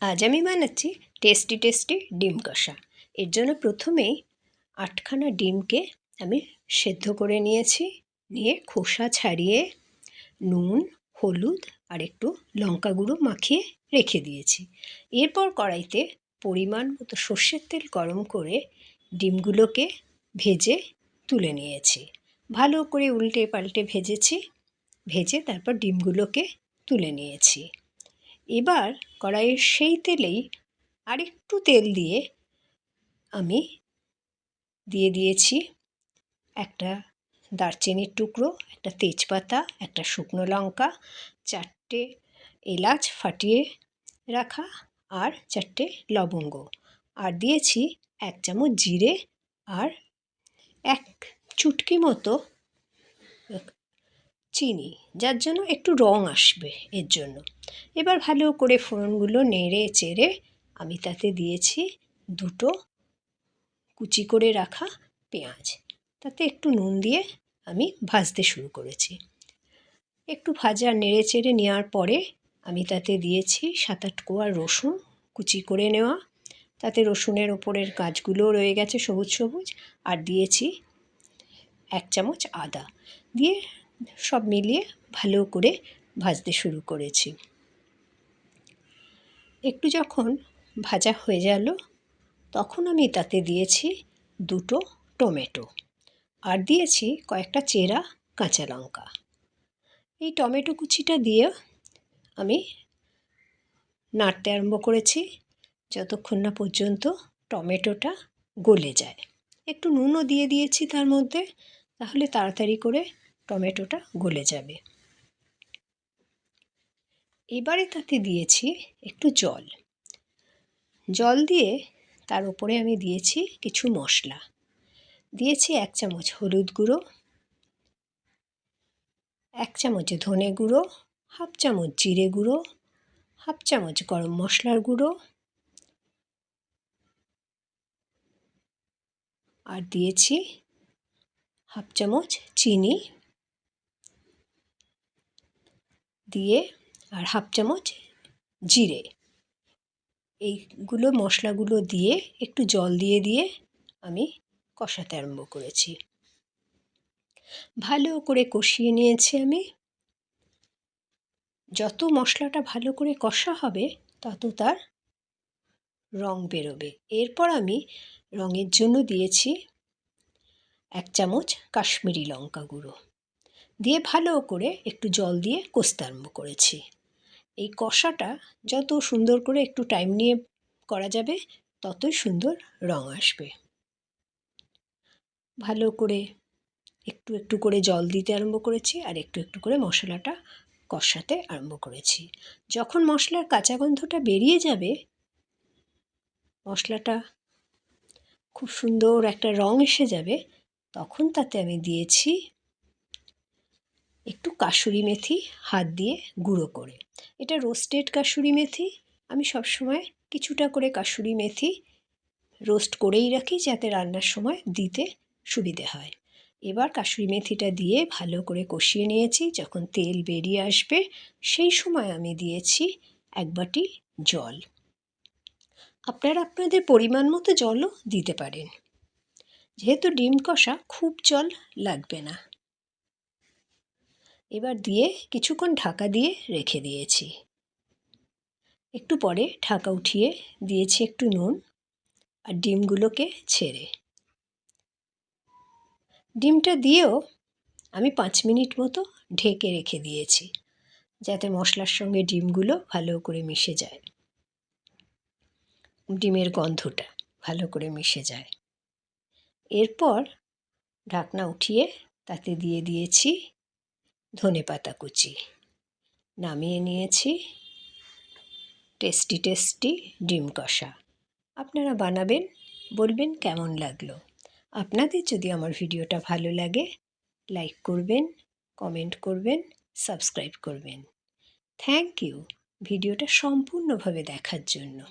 আজ আমি বানাচ্ছি টেস্টি টেস্টি ডিম কষা। এর জন্য প্রথমেই আটখানা ডিমকে আমি সেদ্ধ করে নিয়েছি, নিয়ে খোসা ছাড়িয়ে নুন, হলুদ আর একটু লঙ্কা গুঁড়ো মাখিয়ে রেখে দিয়েছি। এরপর কড়াইতে পরিমাণ মতো সর্ষের তেল গরম করে ডিমগুলোকে ভেজে তুলে নিয়েছি। ভালো করে উল্টে পাল্টে ভেজেছি, ভেজে তারপর ডিমগুলোকে তুলে নিয়েছি। এবার কড়াইয়ের সেই তেলেই আরেকটু তেল দিয়ে আমি দিয়ে দিয়েছি একটা দারচিনির টুকরো, একটা তেজপাতা, একটা শুকনো লঙ্কা, চারটে এলাচ ফাটিয়ে রাখা আর চারটে লবঙ্গ। আর দিয়েছি এক চামচ জিরে আর এক চুটকি মতো চিনি, যার জন্য একটু রং আসবে এর জন্য। এবার ভালো করে ফোড়নগুলো নেড়ে চেড়ে আমি তাতে দিয়েছি দুটো কুচি করে রাখা পেঁয়াজ। তাতে একটু নুন দিয়ে আমি ভাজতে শুরু করেছি। একটু ভাজা নেড়ে চেড়ে নেওয়ার পরে আমি তাতে দিয়েছি সাত আট কোয়া রসুন কুচি করে নেওয়া। তাতে রসুনের ওপরের গাছগুলোও রয়ে গেছে সবুজ সবুজ আর দিয়েছি এক চামচ আদা। দিয়ে সব মিলিয়ে ভালো করে ভাজতে শুরু করেছি। একটু যখন ভাজা হয়ে গেল, তখন আমি তাতে দিয়েছি দুটো টমেটো আর দিয়েছি কয়েকটা চেরা কাঁচা লঙ্কা। এই টমেটো কুচিটা দিয়ে আমি নাড়তে আরম্ভ করেছি যতক্ষণ না পর্যন্ত টমেটোটা গলে যায়। একটু নুনও দিয়ে দিয়েছি তার মধ্যে, তাহলে তাড়াতাড়ি করে টমেটোটা গলে যাবে। এবারে তাতে দিয়েছি একটু জল। জল দিয়ে তার উপরে আমি দিয়েছি কিছু মশলা। দিয়েছি এক চামচ হলুদ গুঁড়ো, এক চামচ ধনে গুঁড়ো, হাফ চামচ জিরে গুঁড়ো, হাফ চামচ গরম মশলার গুঁড়ো আর দিয়েছি হাফ চামচ চিনি দিয়ে আর হাফ চামচ জিরে। এইগুলো মশলাগুলো দিয়ে একটু জল দিয়ে দিয়ে আমি কষাতে আরম্ভ করেছি। ভালো করে কষিয়ে নিয়েছি আমি। যত মশলাটা ভালো করে কষা হবে, তত তার রং বেরোবে। এরপর আমি রঙের জন্য দিয়েছি এক চামচ কাশ্মীরি লঙ্কা গুঁড়ো। দিয়ে ভালো করে একটু জল দিয়ে কষতে আরম্ভ করেছি। এই কষাটা যত সুন্দর করে একটু টাইম নিয়ে করা যাবে, ততই সুন্দর রং আসবে। ভালো করে একটু একটু করে জল দিতে আরম্ভ করেছি আর একটু একটু করে মশলাটা কষাতে আরম্ভ করেছি। যখন মশলার কাঁচা গন্ধটা বেরিয়ে যাবে, মশলাটা খুব সুন্দর একটা রং এসে যাবে, তখন তাতে আমি দিয়েছি কাসুরি মেথি হাত দিয়ে গুঁড়ো করে। এটা রোস্টেড কাসুরি মেথি। আমি সবসময় কিছুটা করে কাসুরি মেথি রোস্ট করেই রাখি যাতে রান্নার সময় দিতে সুবিধে হয়। এবার কাসুরি মেথিটা দিয়ে ভালো করে কষিয়ে নিয়েছি। যখন তেল বেরিয়ে আসবে, সেই সময় আমি দিয়েছি এক বাটি জল। আপনারা আপনাদের পরিমাণ মতো জলও দিতে পারেন। যেহেতু ডিম কষা, খুব জল লাগবে না। এবার দিয়ে কিছুক্ষণ ঢাকা দিয়ে রেখে দিয়েছি। একটু পরে ঢাকা উঠিয়ে দিয়েছি একটু নুন আর ডিমগুলোকে ছেড়ে। ডিমটা দিয়েও আমি পাঁচ মিনিট মতো ঢেকে রেখে দিয়েছি, যাতে মশলার সঙ্গে ডিমগুলো ভালো করে মিশে যায়। ডিমের গন্ধটা ভালো করে মিশে যায়। এরপর ঢাকনা উঠিয়ে তাতে দিয়ে দিয়েছি ধনে পাতা কুচি। নামিয়ে নিয়েছি। টেস্টি টেস্টি ডিম কষা। আপনারা বানাবেন, বলবেন কেমন লাগল। আপনাদের যদি আমার ভিডিওটা ভালো লাগে, লাইক করবেন, কমেন্ট করবেন, সাবস্ক্রাইব করবেন। থ্যাংক ইউ ভিডিওটা সম্পূর্ণভাবে দেখার জন্য।